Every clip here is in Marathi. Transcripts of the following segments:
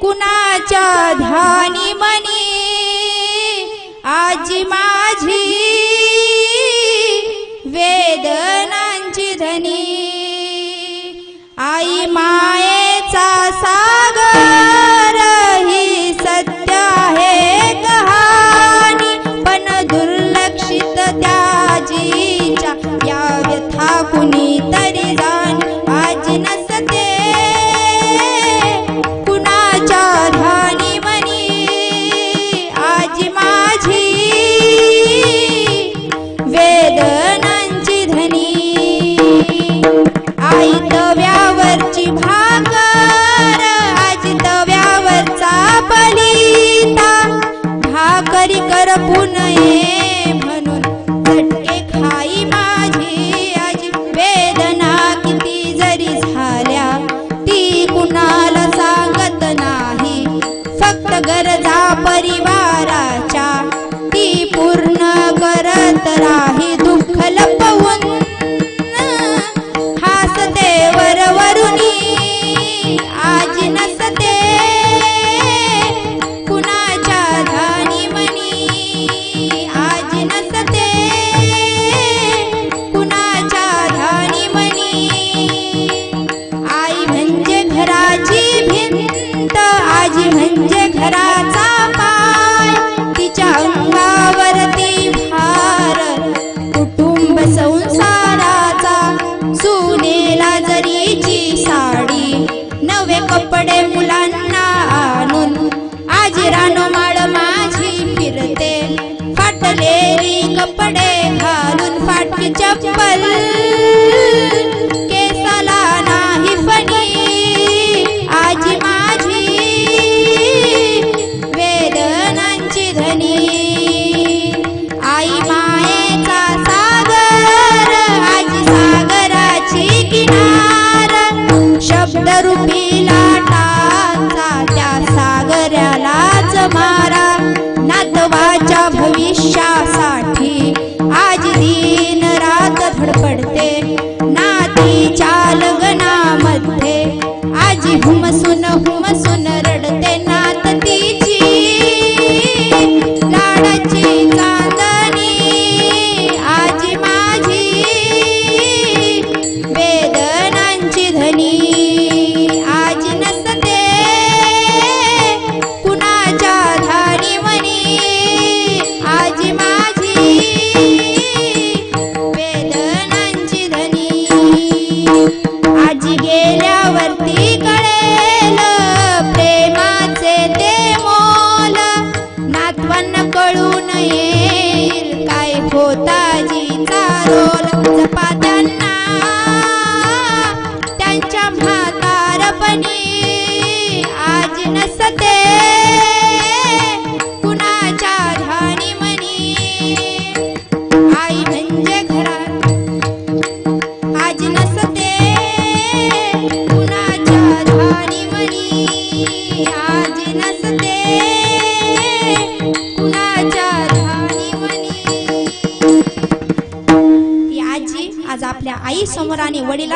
कुणाच्या ध्यानी मनी?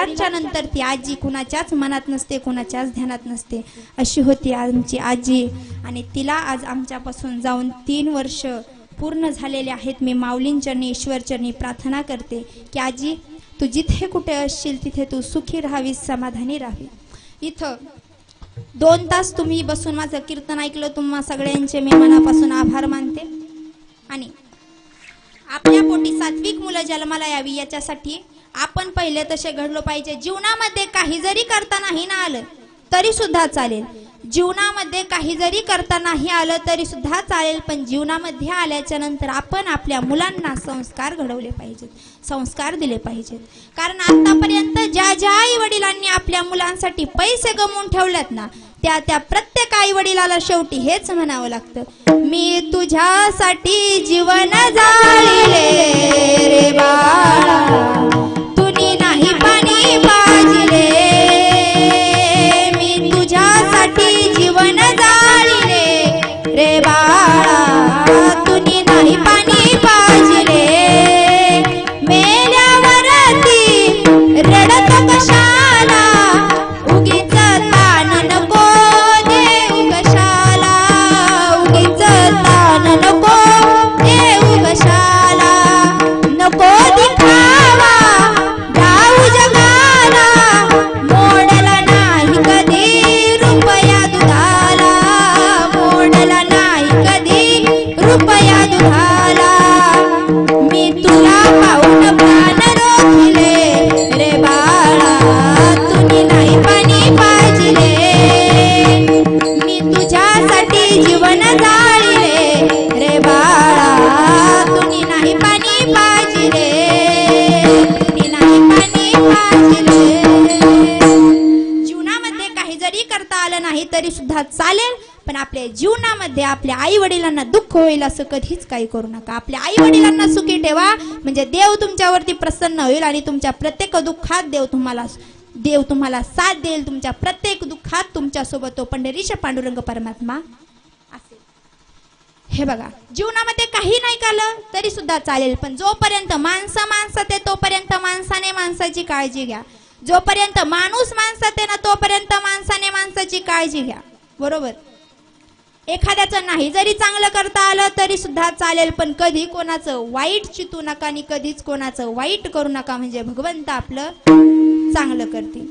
आणि नंतर ती आजी कुणाच्याच मनात नसते कुणाच्याच ध्यानात नसते. अशी होती आमची आजी आणि तिला आज आमच्यापासून जाऊन तीन वर्ष पूर्ण झालेले आहेत. मी माऊलींचरणी ईश्वरचरणी प्रार्थना करते की आजी तू जिथे कुठे असशील तिथे तू सुखी राहावी समाधानी राहावी. इथं दोन तास तुम्ही बसून माझं कीर्तन ऐकलं तुम्हा सगळ्यांचे मी मनापासून आभार मानते. आणि आपल्या पोटी सात्विक मुलं जन्माला यावी याच्यासाठी आपण पहिले तसे घडलो पाहिजे. जीवनामध्ये काही जरी करता नाही ना आलं तरी सुद्धा चालेल. जीवनामध्ये काही जरी करता नाही आलं तरी सुद्धा चालेल पण जीवनामध्ये आल्याच्यानंतर आपण आपल्या मुलांना संस्कार घडवले पाहिजेत संस्कार दिले पाहिजेत. कारण आतापर्यंत ज्या ज्या आई वडिलांनी आपल्या मुलांसाठी पैसे गमवून ठेवलेत ना त्या त्या प्रत्येक आई वडिलाला शेवटी हेच म्हणावं लागतं. मी तुझ्यासाठी जीवन जाळले रे बाळा. नाही दुःख होईल असं कधीच काही करू नका. आपल्या आई वडिलांना सुखी ठेवा. म्हणजे देव तुमच्यावरती प्रसन्न होईल आणि तुमच्या प्रत्येक दुःखात देव तुम्हाला देव तुम्हाला साथ देईल. तुमच्या प्रत्येक दुःखात तुमच्यासोबत तो पंढरीश पांडुरंग परमात्मा असेल. हे बघा जीवनामध्ये काही नाही कालं तरी सुद्धा चालेल. पण जोपर्यंत माणसं माणसात आहे तोपर्यंत माणसाने माणसाची काळजी घ्या. जोपर्यंत माणूस माणसात आहे ना तोपर्यंत माणसाने माणसाची काळजी घ्या. बरोबर? एखाद्याचं नाही जरी चांगलं करता आलं तरी सुद्धा चालेल. पण कधी कोणाचं वाईट चितू नका आणि कधीच कोणाचं वाईट करू नका. म्हणजे भगवंत आपलं चांगलं करतील.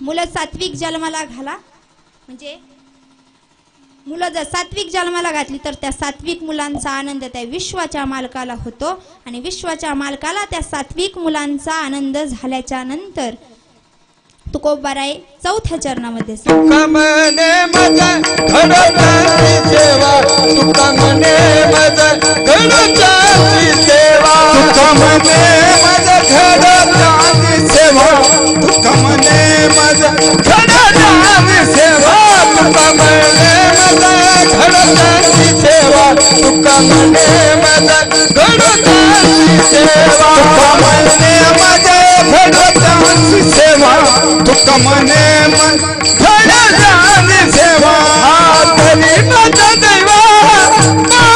मुलं सात्विक जन्माला घाला. म्हणजे मुलं जर सात्विक जन्माला घातली तर त्या सात्विक मुलांचा आनंद त्या विश्वाच्या मालकाला होतो. आणि विश्वाच्या मालकाला त्या सात्विक मुलांचा आनंद झाल्याच्यानंतर तुकोबाराय चौथ्या चरणामध्ये सेवा. तुका मने घडताची सेवा तुका मने मज घडताची सेवा तुका मने मज घडताची सेवा. तुका मने मज घडताची सेवा तरी मने मज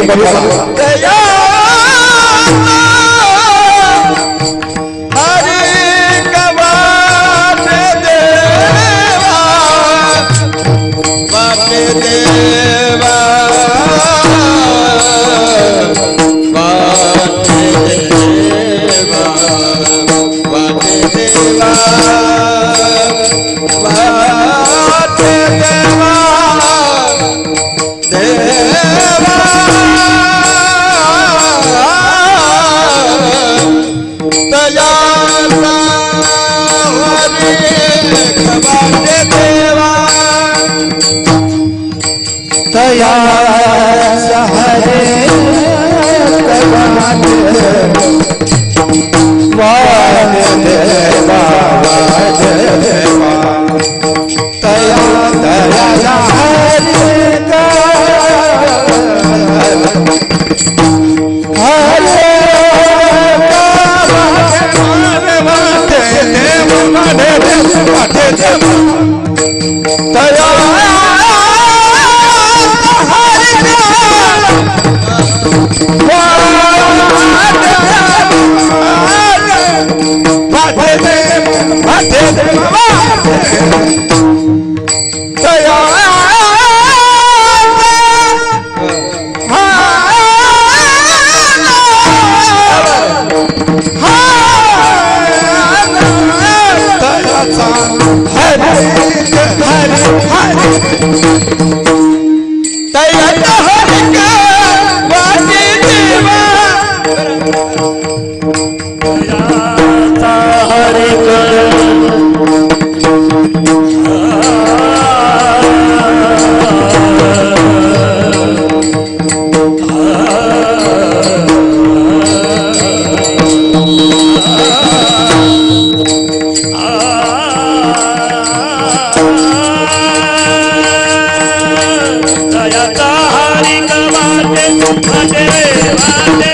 आणि घेऊन बघू वाद देवा वाद वाटे वाटे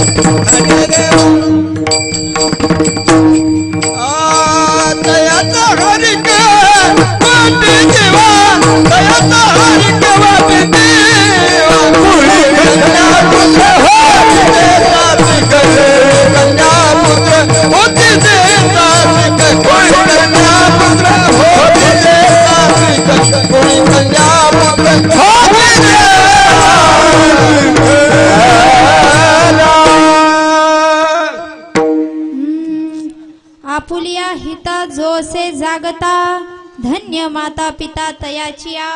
அடியது आपुलिया हिता जोसे जागता धन्य माता पिता तयाचिया.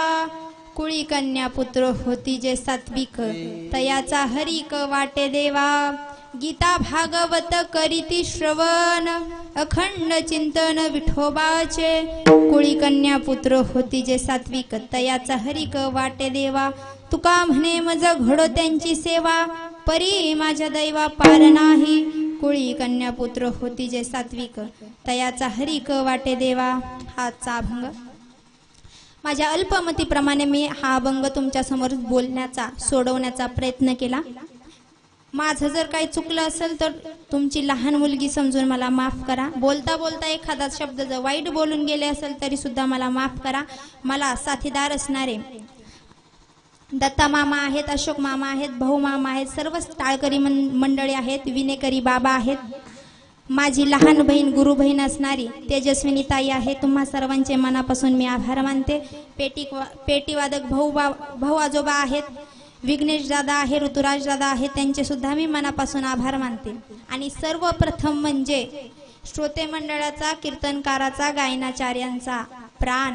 कुळी कन्या पुत्र होती जे सात्विक तयाचा हरिक वाटे देवा. गीता भागवत करीती श्रवण अखंड चिंतन विठोबाचे. कुळी कन्या पुत्र होती जे सात्विक तयाचा हरिक वाटे देवा. तुका म्हणे मज घडो त्यांची सेवा परी माझ्या दैवा पार नाही. कुळी कन्या पुत्र होती जे सात्विक. तयाचा हरिक वाटे देवा हाचा अभंग. माझ्या अल्पमतीप्रमाणे मी हा अभंग तुमच्यासमोर बोलण्याचा सोडवण्याचा प्रयत्न केला. माझं जर काही चुकलं असेल तर तुमची लहान मुलगी समजून मला माफ करा. बोलता बोलता एखादा शब्द जर वाईट बोलून गेले असेल तरी सुद्धा मला माफ करा. मला साथीदार असणारे दत्ता मामा आहेत अशोक मामा आहेत भाऊ मामा आहेत सर्वच टाळकरी मंडळी आहेत विनेकरी बाबा आहेत. माझी लहान बहीण गुरु बहीण असणारी तेजस्विनी ताई आहे. तुम्हा सर्वांचे मनापासून मी आभार मानते. पेटी पेटीवादक भाऊ बा भाऊ आजोबा आहेत. विघ्नेश दादा आहे ऋतुराज दादा आहे त्यांचे सुद्धा मी मनापासून आभार मानते. आणि सर्वप्रथम म्हणजे श्रोते मंडळाचा कीर्तनकाराचा गायनाचार्यांचा प्राण.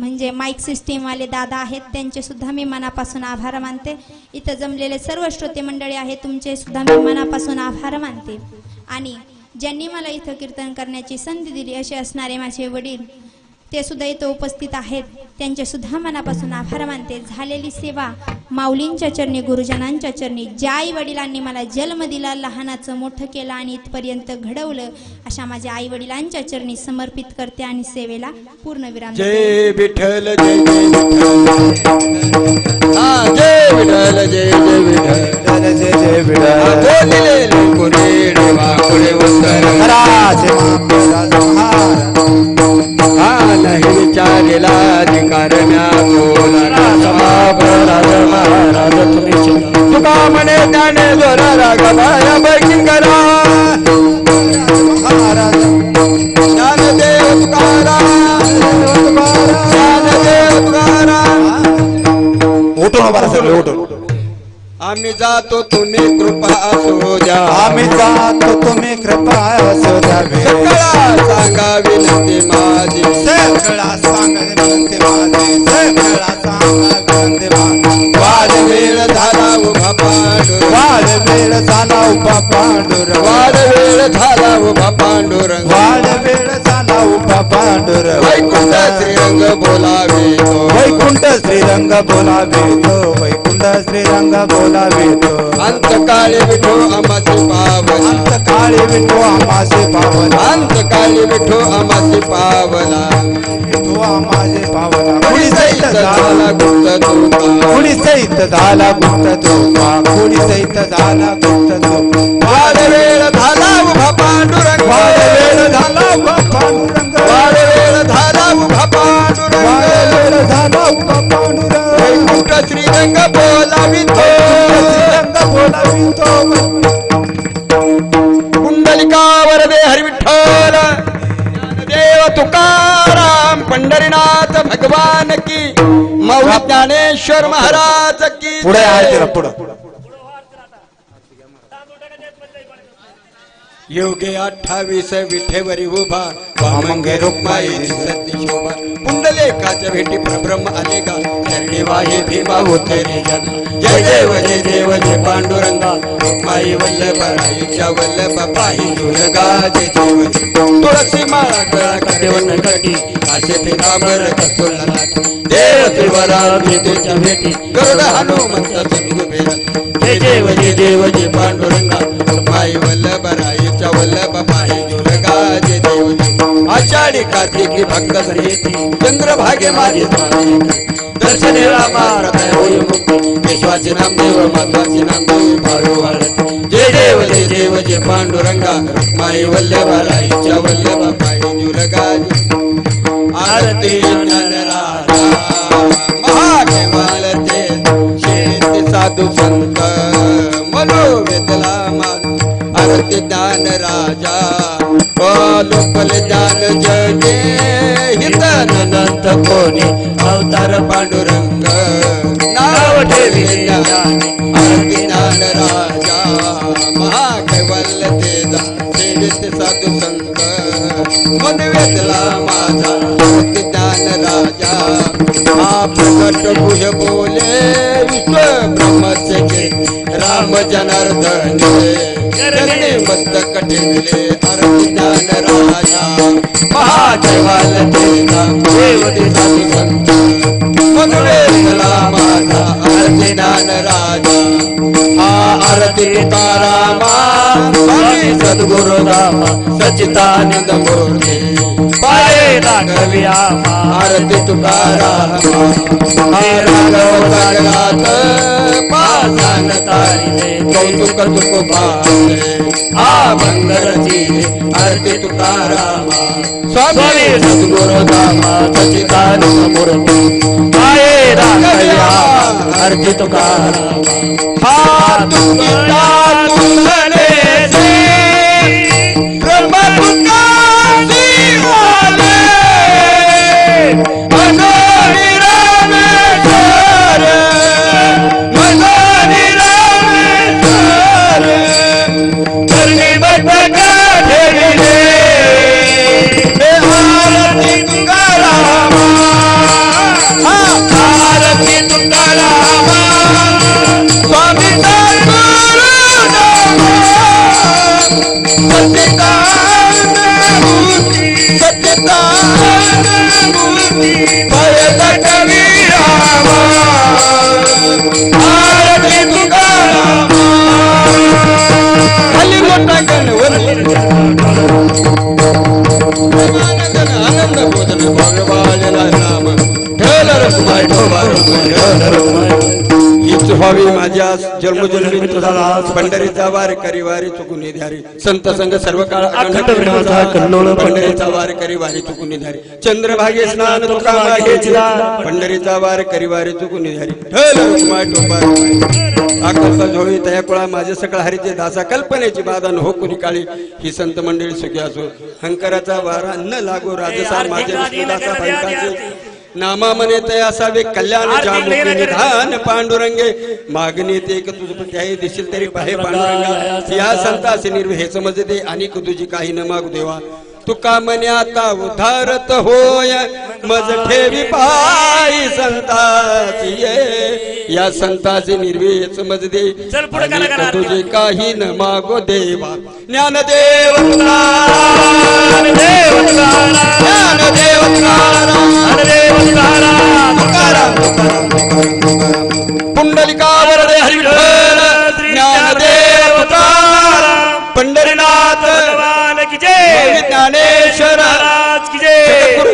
म्हणजे माईक सिस्टीमवाले दादा आहेत त्यांचे सुद्धा मी मनापासून आभार मानते. इथं जमलेले सर्व श्रोते मंडळी आहेत तुमचे सुद्धा मी मनापासून आभार मानते. आणि ज्यांनी मला इथं कीर्तन करण्याची संधी दिली असे असणारे माझे वडील ते सुद्धा इथं उपस्थित आहेत. त्यांचे सुद्धा मनापासून आभार मानते. झालेली सेवा माऊलींच्या चरणी गुरुजनांच्या चरणी ज्या आई वडिलांनी मला जन्म दिला लहानाचं मोठं केलं आणि इथपर्यंत घडवलं अशा माझ्या आई वडिलांच्या चरणी समर्पित करते आणि सेवेला पूर्ण विराम देते. जय विठ्ठल जय जय विठ्ठल. हा जय विठ्ठल जय जय विठ्ठल. जय जय जय विठ्ठल. सगळे उठून आम्ही जातो तुम्ही कृपा असो द्या आम्ही जातो तुम्ही कृपा असू द्यावे सगळा सांगा विनंती माझी. सगळा सांगा विनंती माझी. सगळा सांगा विनंती माझी. वाद वेळ झाला उभा पांडुर वाढ वेळ झाला उभा पांडुर वाद वेळ झाला उभा पांडुरंग. वाढ वेळ उभा पांडुर वैकुंठ श्रीरंग बोलावे वैकुंठ श्रीरंग बोलावे तो वैकुंठ श्रीरंग बोलावे तो अंतकाळी विठो आमाचे पावन अंत काळी विठो आमासे पावन अंतकाळी आली विठो आमासी पावला. तो माझे पावला. सहित झाला गुप्त तुका कुणी सहित झाला गुप्त धोका कुणी सहित झाला गुप्त धोका वाड वेळ झाला उभा पांडुरंग. वाड वेळ झाला उभा पांडुरंग. वाड वेळ झाला उभा पांडुरंग. वेळ झाला उभा पांडुरंग. वैकुंठ श्रीरंग बोलावितो. श्रीरंग बोलावितो कुंडलिका वरदे हरी विठ्ठल देव तुकाराम. पंढरीनाथ भगवान की मौली ज्ञानेश्वर महाराज की पुढे पुढं. योगे अठ्ठावीस विठेवरी उभा. वामंगे रुक्माई सती शोभा. पुंडलेकाच्या भेटी प्रब्रह्म आले का चरणी वाहे भीमा होते रे जग जय देव जय देव जय पांडुरंगा. रुक्माई वल्लभराईच्या वल्लभ पाही दुर्गा जय देव. तुळसी माळा गळा कटेवन कटी. काशे ते काबर कस्तुरला लाटी. देव त्रिवरा विद्येच्या भेटी गरुड हनुमंत सद्गु जय देव जय देव जय पांडुरंगा पायी वल्लभ वल्लभ दुर्गा जय देव आषाढी कार्तिकी भक्त येते चंद्रभागे माझे दर्शने रामा हृदय मुक्ती विश्वाचे नाम देव माताचे नाम देव भारू जय देव जय देव जय पांडुरंगा माई वल्लभ राईच्या वल्लभ पायी दुर्गा आरती शेती साधू संत मनोवेदला मान आरती ज्ञान राजा लोकल ज्ञान जगे हित अनंत कोणी अवतार पांडुरंग नाव ठेवी ज्ञानी आरती ज्ञान राजा महाकेवल तेजा सेवित साधू संत मन वेदला माझा आरती ज्ञान राजा आप कट गुह बोले विश्व ब्रह्मचे राम जनार्दन करणे मस्तक ठेवले अर्जुन राजा. महादेवाल तेजा देवते साधू संत. मन वेदला माझा आरती राजा. हा आरती तारामा सद्गुरु रामा सचितानंद मूर्ती आमा आरती तुकारामा. राघव सागरात पासान तारिले कौतुक तुक पाले हा मंगलची आरती तुकारामा. स्वामी सद्गुरु आरती तुकारामा. हा तुकिता तुलने से माझ्या जन्मजन्मी तुझा पंढरीचा वार करी वारी चुकून ध्यारी संत संग सर्व काळ पंढरीचा वार करी वारी चुकून ध्यारी चंद्रभागे स्नान तुका पंढरीचा वार करी वारी चुकून ठोबा आकल्प झोळी तया कुळा माझे सकळ हरीचे दासा कल्पनेची बाधा हो कुणी काळी. ही संत मंडळी सुखी असो. हंकराचा वारा न लागो राजसार माझे विष्णुदासा भंकाचे नामा मने तय असावे कल्याण जामुखी निधान पांडुरंगे. मागणी ते एक तुझ त्याही दिसेल तरी पाहे पांडुरंगा. या संतासी निर्व हे समजते आणि तुझी काही न मागू देवा. तुका मने आता उद्धारत होय. मज ठेवी पायी संताची ये. या संताचे निर्वे समज दे तुझे काही न मागो देवा. ज्ञानदेव तुकाराम. तुकाराम, तुकाराम, तुकाराम, तुकाराम. पुंडलिकावर रे हरिविठ्ठल ज्ञानदेव तुकाराम पंढरीनाथ ज्ञानेश्वर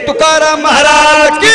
तुकाराम महाराज की